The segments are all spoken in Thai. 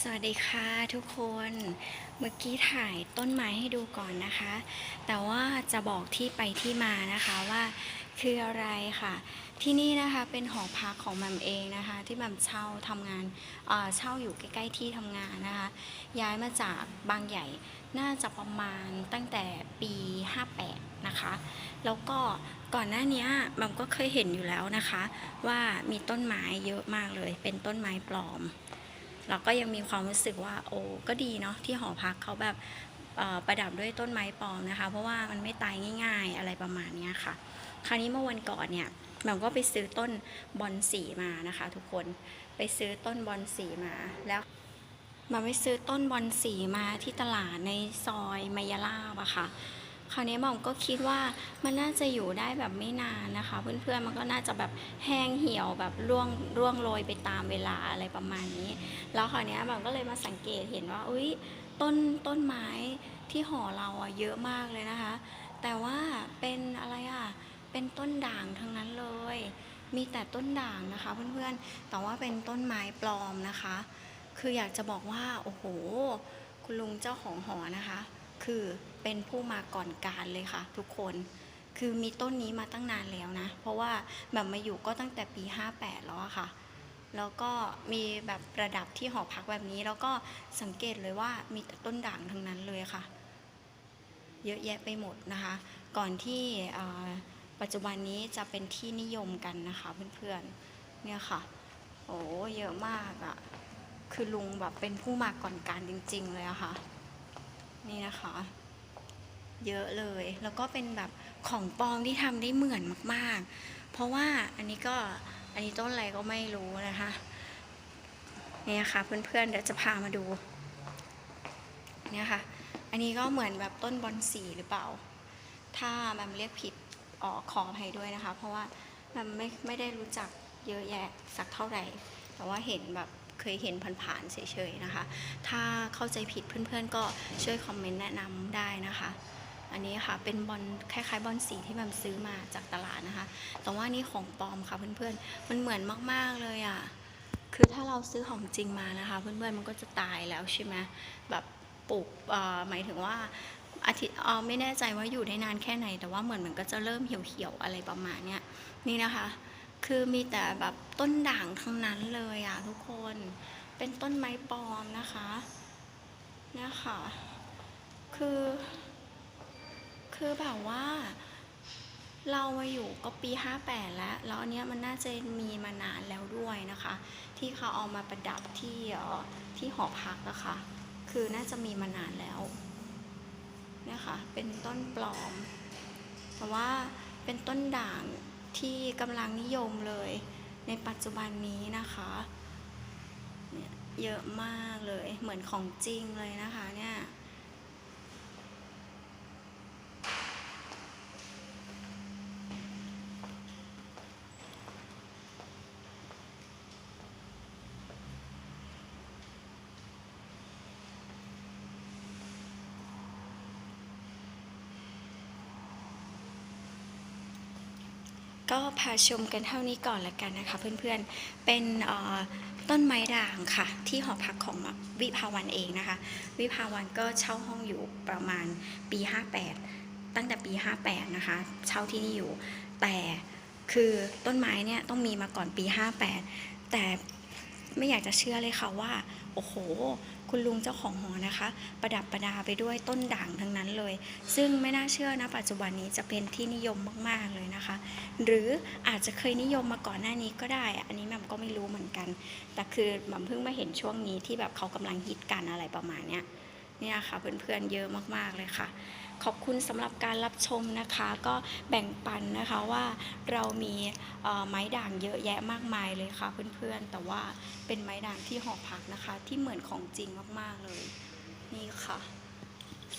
สวัสดีค่ะทุกคน เมื่อกี้ถ่ายต้นไม้ให้ดูก่อนนะคะ แต่ว่าจะบอกที่ไปที่มานะคะว่าคืออะไรค่ะ ที่นี่นะคะเป็นหอพักของมัมเองนะคะ ที่มัมเช่าทำงานเช่าอยู่ใกล้ๆที่ทำงานนะคะ ย้ายมาจากบางใหญ่น่าจะประมาณตั้งแต่ปี 58 นะคะ แล้วก็ก่อนหน้านี้มัมก็เคยเห็นอยู่แล้วนะคะ ว่ามีต้นไม้เยอะมากเลย เป็นต้นไม้ปลอม เราก็ยังมีความรู้สึกว่าโอ้ก็ดีเนาะที่หอพักเขาแบบประดับด้วยต้นไม้ปลอมนะคะ เพราะว่ามันไม่ตายง่ายๆ อะไรประมาณนี้ค่ะ คราวนี้เมื่อวันก่อนเนี่ยแหม่มก็ไปซื้อต้นบอนสีมานะคะ ทุกคนไปซื้อต้นบอนสีมาแล้วมาไปซื้อต้นบอนสีมาที่ตลาดในซอยมายาลาบอะค่ะ คราวนี้หม่อมก็คิดว่ามันน่าจะอยู่ได้แบบไม่นานนะคะ เพื่อนๆมันก็น่าจะแบบแห้งเหี่ยวแบบร่วงร่วงโรยไปตามเวลาอะไรประมาณนี้ แล้วคราวนี้หม่อมก็เลยมาสังเกตเห็นว่าอุ้ยต้นต้นไม้ที่หอเราอะเยอะมากเลยนะคะ แต่ว่าเป็นอะไรอะเป็นต้นด่างทั้งนั้นเลย มีแต่ต้นด่างนะคะ เพื่อนๆ แต่ว่าเป็นต้นไม้ปลอมนะคะ คืออยากจะบอกว่าโอ้โห คุณลุงเจ้าของหอนะคะ คือเป็นผู้มาก่อนการเลยค่ะ ทุกคนคือมีต้นนี้มาตั้งนานแล้วนะ เพราะว่าแบบมาอยู่ก็ตั้งแต่ปี 58 แล้วค่ะ แล้วก็มีแบบประดับที่หอพักแบบนี้ แล้วก็สังเกตเลยว่ามีแต่ต้นด่างทั้งนั้นเลยค่ะ เยอะแยะไปหมดนะคะ ก่อนที่ปัจจุบันนี้จะเป็นที่นิยมกันนะคะเพื่อนๆ เนี่ยค่ะ โอ้เยอะมากอะคือลุงแบบเป็นผู้มาก่อนการจริง ๆ เลยอะค่ะ นี่นะคะ เยอะเลย แล้วก็เป็นแบบของปลอมที่ทำได้เหมือนมาก ๆ เพราะว่าอันนี้ก็อันนี้ต้นอะไรก็ไม่รู้นะคะเนี่ยค่ะเพื่อนๆเดี๋ยวจะพามาดูเนี่ยค่ะ อันนี้ก็เหมือนแบบต้นบอนสีหรือเปล่า ถ้ามันเรียกผิดออกขออภัยด้วยนะคะ เพราะว่ามันไม่ไม่ได้รู้จักเยอะแยะสักเท่าไหร่ แต่ว่าเห็นแบบ เคยเห็นผ่านๆเฉยๆนะคะ ถ้าเข้าใจผิดเพื่อนๆ ก็ช่วยคอมเมนต์แนะนำได้นะคะ อันนี้ค่ะเป็นบอลคล้ายๆบอลสีที่แบบซื้อมาจากตลาดนะคะ แต่ว่านี่ของปลอมค่ะเพื่อนๆ มันเหมือนมากๆเลยอะ คือถ้าเราซื้อของจริงมานะคะ เพื่อนๆ มันก็จะตายแล้วใช่ไหมแบบปลูกหมายถึงว่าอาทิตย์ออไม่แน่ใจว่าอยู่ได้นานแค่ไหน แต่ว่าเหมือนมันก็จะเริ่มเหี่ยวๆอะไรประมาณเนี้ยนี่นะคะ คือมีแต่แบบต้นด่างทั้งนั้นเลยอะทุกคน เป็นต้นไม้ปลอมนะคะเนี่ยค่ะคือ คือแบบว่า เรามาอยู่ก็ปี 58 แล้ว แล้วอันเนี้ยมันน่าจะมีมานานแล้วด้วยนะคะ ที่เขาเอามาประดับที่ที่หอพักอะค่ะคือน่าจะมีมานานแล้วเนี่ยค่ะเป็นต้นปลอม แต่ว่าเป็นต้นด่าง ที่กำลังนิยมเลยในปัจจุบันนี้นะคะเยอะมากเลยเหมือนของจริงเลยนะคะเนี่ย ก็พาชมกันเท่านี้ก่อนละกันนะคะ เพื่อนๆ เป็นต้นไม้ด่างค่ะ ที่หอพักของวิภาวันเองนะคะ วิภาวันก็เช่าห้องอยู่ประมาณปี 58 ตั้งแต่ปี 58 นะคะ เช่าที่นี่อยู่ แต่คือต้นไม้เนี่ยต้องมีมาก่อนปี 58 แต่ไม่อยากจะเชื่อเลยค่ะว่า โอ้โห คุณลุงเจ้าของหอนะคะ ประดับประดาไปด้วยต้นด่างทั้งนั้นเลย ซึ่งไม่น่าเชื่อนะปัจจุบันนี้จะเป็นที่นิยมมากๆเลยนะคะ หรืออาจจะเคยนิยมมาก่อนหน้านี้ก็ได้ อันนี้แม่มก็ไม่รู้เหมือนกัน แต่คือแหม่มเพิ่งมาเห็นช่วงนี้ที่แบบเขากำลังฮิตกันอะไรประมาณเนี้ยเนี่ยค่ะเพื่อนๆเยอะมากๆเลยค่ะ ขอบคุณสำหรับการรับชมนะคะ ก็แบ่งปันนะคะว่าเรามีไม้ด่างเยอะแยะมากมายเลยค่ะเพื่อนๆ แต่ว่าเป็นไม้ด่างที่หอพักนะคะ ที่เหมือนของจริงมากๆเลย นี่ค่ะ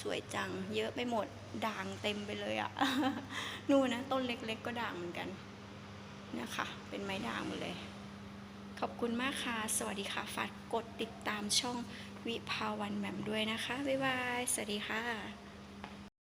สวยจังเยอะไปหมดด่างเต็มไปเลยอะ่ะนู่นนะต้นเล็กๆ ก็ด่างเหมือนกันนี่ยค่ะเป็นไม้ด่างหมดเลย ขอบคุณมากค่ะ สวัสดีค่ะ ฝากกดติดตามช่องวิภาวันแหม่มด้วยนะคะ บ๊ายบาย สวัสดีค่ะ